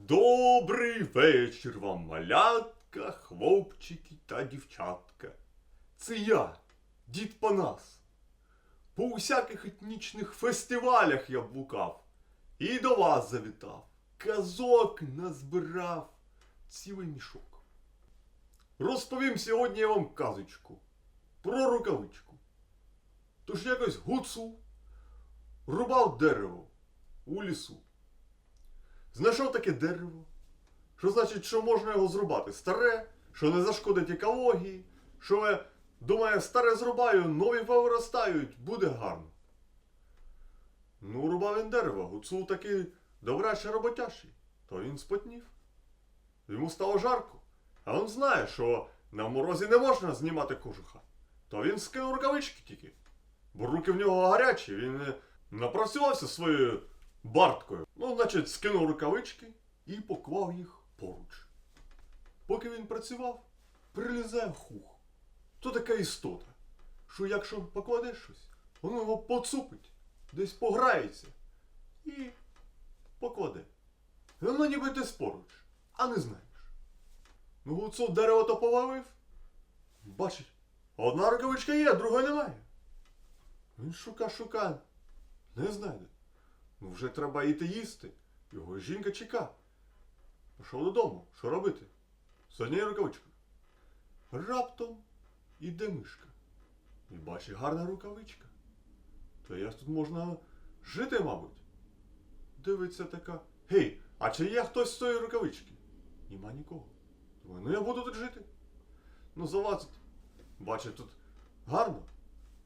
Добрий вечір вам, малятка, хлопчики та дівчатка. Це я, дід Панас. По усяких етнічних фестивалях я блукав і до вас завітав. Казок назбирав цілий мішок. Розповім сьогодні я вам казочку про рукавичку. Тож якось гуцул рубав дерево у лісу. Знайшов таке дерево. Що значить, що можна його зрубати? Старе, що не зашкодить екології, що думає, старе зрубаю, нові повиростають, буде гарно. Ну, рубав він дерево, гуцул такий добрячий роботящий, то він спотнів. Йому стало жарко, а він знає, що на морозі не можна знімати кожуха. То він скинув рукавички тільки. Бо руки в нього гарячі, він напрацювався своєю барткою. Ну, значить, скинув рукавички і поклав їх поруч. Поки він працював, прилізає хух. То така істота, що якщо покладеш щось, воно його поцупить, десь пограється і покладе. Воно ніби десь поруч, а не знаєш. Ну, гуцул дерево то повалив. Бачить, одна рукавичка є, другої немає. Він шука, шука, не знайде. Ну вже треба йти їсти. Його жінка чека. Пішов додому. Що робити? З однією рукавичкою. Раптом іде мишка. І бачить гарна рукавичка. То як тут можна жити, мабуть? Дивиться така. Гей, а чи є хтось з тої рукавички? Нема нікого. Думаю, ну я буду тут жити. Ну, залазить. Бачить, тут гарно.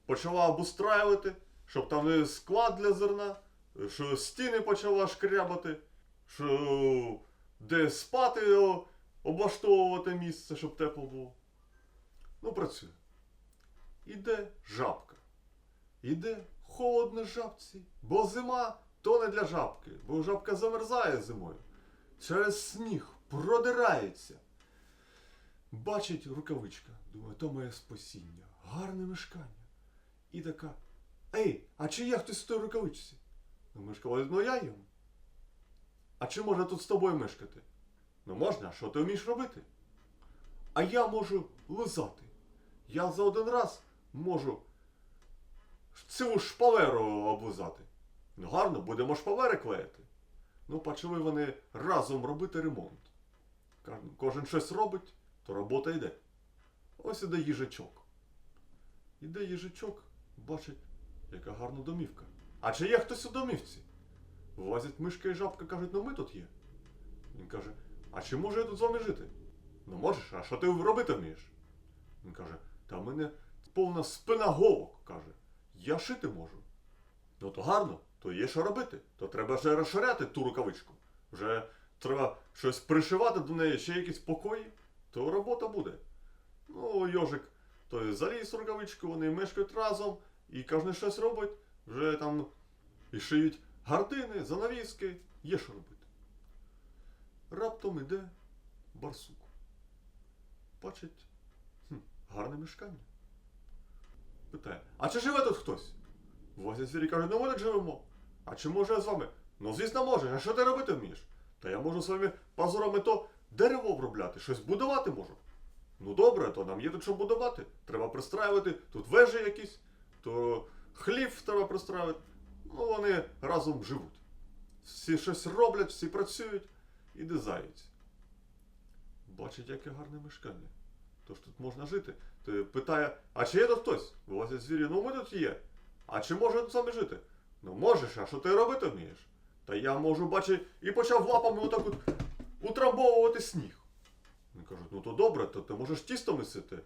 Почала обустраювати, щоб там не склад для зерна, що стіни почала шкрябати, що де спати облаштовувати місце, щоб тепло було. Ну, працює. Іде жабка. Іде холодно жабці, бо зима то не для жабки, бо жабка замерзає зимою. Через сніг продирається. Бачить рукавичка, думає, то моє спасіння, гарне мешкання. І така. Ей, а чи є хтось в той рукавичці? Ну, говорить, ну я їм. А чи можна тут з тобою мешкати? Ну можна, що ти вмієш робити? А я можу лизати. Я за один раз можу цілу шпалеру облизати. Ну гарно, будемо шпалери клеїти. Ну, почали вони разом робити ремонт. Кожен щось робить, то робота йде. Ось іде їжачок. Іде їжачок, бачить, яка гарна домівка. А чи є хтось у домівці? Влазять мишка і жабка кажуть, ну ми тут є. Він каже, а чи можу я тут з вами жити? Ну можеш, а що ти робити вмієш? Він каже, та в мене повна спина голок, каже. Я шити можу. Ну то гарно, то є що робити. То треба вже розширяти ту рукавичку. Вже треба щось пришивати до неї, ще якісь покої, то робота буде. Ну, йожик, то заліз рукавичку, вони мешкають разом, і кожен щось робить, вже там і шиють гардини, занавіски, є що робити. Раптом іде барсук. Бачить, хм, гарне мешкання. Питає, а чи живе тут хтось? Возять звірі каже, ну ми так живемо. А чи може я з вами? Ну, звісно, може. А що ти робити вмієш? Та я можу своїми пазурами то дерево обробляти, щось будувати можу. Ну добре, то нам є тут що будувати. Треба пристраювати, тут вежі якісь, то хлів треба пристраювати. Ну, вони разом живуть. Всі щось роблять, всі працюють і дизаються. Бачить, яке гарне мешкання. Тож тут можна жити. То питає, а чи є тут хтось? Вилазять звірі, ну ми тут є. А чи може тут саме жити? Ну можеш, а що ти робити вмієш? Та я можу, бачи, і почав лапами отак от утрамбовувати сніг. Вони кажуть, ну то добре, то ти можеш тісто мисити.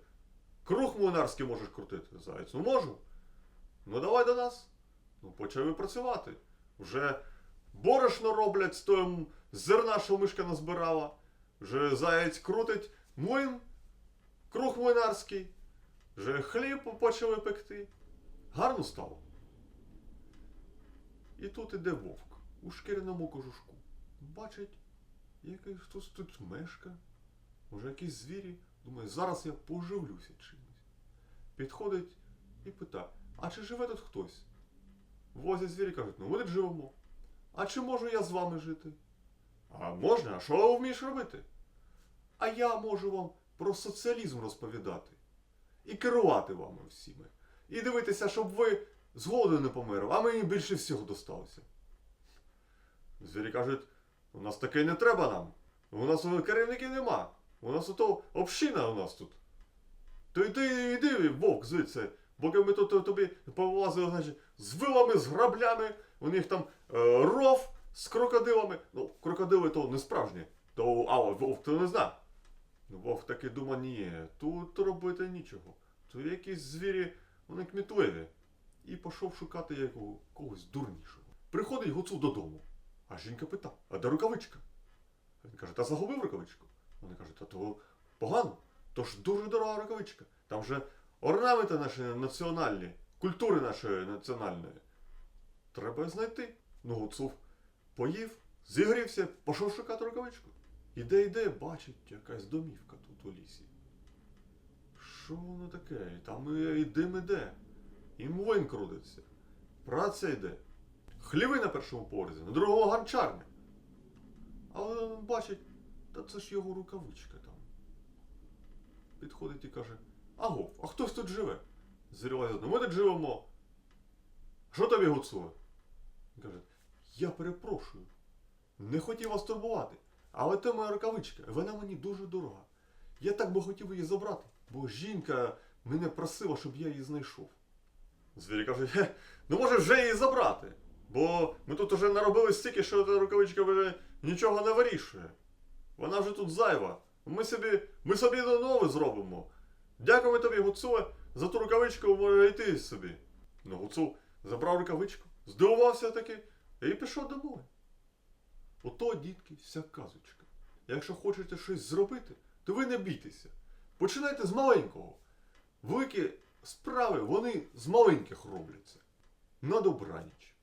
Круг млинарський можеш крутити. Заяць, ну можу. Ну давай до нас. Ну, почали працювати. Вже борошно роблять з того зерна, що мишка назбирала. Вже заяць крутить млин, круг млинарський. Вже хліб почали пекти. Гарно стало. І тут іде вовк у шкіряному кожушку. Бачить, який хтось тут мешка. Може, якісь звірі. Думає, зараз я поживлюся чимось. Підходить і питає, а чи живе тут хтось? Возять звірі кажуть, ну ми тут живемо. А чи можу я з вами жити? А можна? А що вмієш робити? А я можу вам про соціалізм розповідати. І керувати вами всіми. І дивитися, щоб ви з голоду не померли, а мені більше всього досталося. Звірі кажуть, у нас таке не треба нам. У нас керівників нема. У нас ото община у нас тут. То йди, йди, вовк, звідси. Поки ми тут тобі повилазили, значить, з вилами, з граблями, у них там е, ров з крокодилами. Ну, крокодили то не справжні. То, а вовк то не знає. Ну, вовк таки думає, ні, тут робити нічого. То якісь звірі, вони кмітливі. І пішов шукати яку- когось дурнішого. Приходить гуцул додому. А жінка питає, а де рукавичка? Він каже, та загубив рукавичку. Вони кажуть, та то погано. То ж дуже дорога рукавичка. Там же орнаменти наші національні, культури нашої національної. Треба знайти. Ну, гуцул поїв, зігрівся, пішов шукати рукавичку. Іде, йде, бачить якась домівка тут у лісі. Що воно таке? Там і, дим іде, і млин крутиться, праця йде. Хліви на першому поверсі, на другому гарчарня. Але бачить, та це ж його рукавичка там. Підходить і каже: Аго, а хтось тут живе? Зрілазно, ми тут живемо. Що тобі гуцуле? Він каже, я перепрошую. Не хотів вас турбувати, але це моя рукавичка, вона мені дуже дорога. Я так би хотів її забрати, бо жінка мене просила, щоб я її знайшов. Звірі каже, «Хе, ну може вже її забрати. Бо ми тут уже наробили стільки, що та рукавичка вже нічого не вирішує. Вона вже тут зайва. Ми собі, ми собі нове зробимо. Дякуємо тобі, Гуцуле, за ту рукавичку може йти собі. Ну, Гуцул забрав рукавичку, здивувався таки і пішов домой. Ото, дітки, вся казочка. Якщо хочете щось зробити, то ви не бійтеся. Починайте з маленького. Великі справи, вони з маленьких робляться. На добраніч.